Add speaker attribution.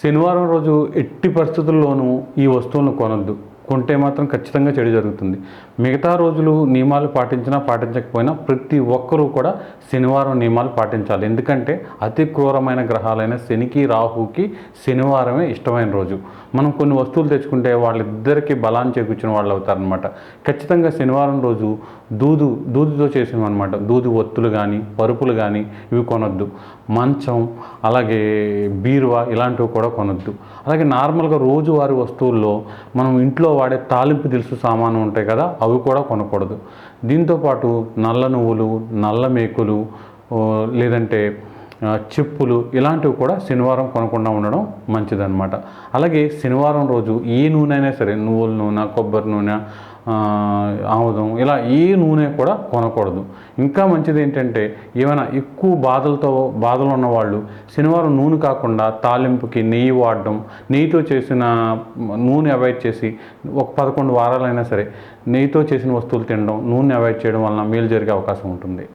Speaker 1: శనివారం రోజు ఎట్టి పరిస్థితుల్లోనూ ఈ వస్తువులను కొనొద్దు. కొంటే మాత్రం ఖచ్చితంగా చెడు జరుగుతుంది. మిగతా రోజులు నియమాలు పాటించినా పాటించకపోయినా ప్రతి ఒక్కరూ కూడా శనివారం నియమాలు పాటించాలి. ఎందుకంటే అతి క్రూరమైన గ్రహాలైన శనికి రాహుకి శనివారమే ఇష్టమైన రోజు. మనం కొన్ని వస్తువులు తెచ్చుకుంటే వాళ్ళిద్దరికీ బలాన్ని చేకూర్చిన వాళ్ళు అవుతారనమాట ఖచ్చితంగా శనివారం రోజు దూదు దూదుతో చేసినవి అనమాట దూది ఒత్తులు కానీ పరుపులు కానీ ఇవి కొనొద్దు. మంచం అలాగే బీరువా ఇలాంటివి కూడా కొనొద్దు. అలాగే నార్మల్గా రోజువారి వస్తువుల్లో మనం ఇంట్లో వాడే తాలింపు దిలుసు సామాను ఉంటాయి కదా అవి కూడా కొనకూడదు. దీంతోపాటు నల్ల నువ్వులు నల్ల మేకులు లేదంటే చెప్పులు ఇలాంటివి కూడా శనివారం కొనకుండా ఉండడం మంచిదన్నమాట. అలాగే శనివారం రోజు ఏ నూనె అయినా సరే నువ్వుల నూనె కొబ్బరి నూనె ఆముదం ఇలా ఏ నూనె కూడా కొనకూడదు. ఇంకా మంచిది ఏంటంటే ఏమైనా ఎక్కువ బాధలతో బాధలు ఉన్నవాళ్ళు శనివారం నూనె కాకుండా తాలింపుకి నెయ్యి వాడడం నెయ్యితో చేసిన నూనె అవాయిడ్ చేసి ఒక పదకొండు వారాలైనా సరే నెయ్యితో చేసిన వస్తువులు తినడం నూనె అవాయిడ్ చేయడం వలన మేలు జరిగే అవకాశం ఉంటుంది.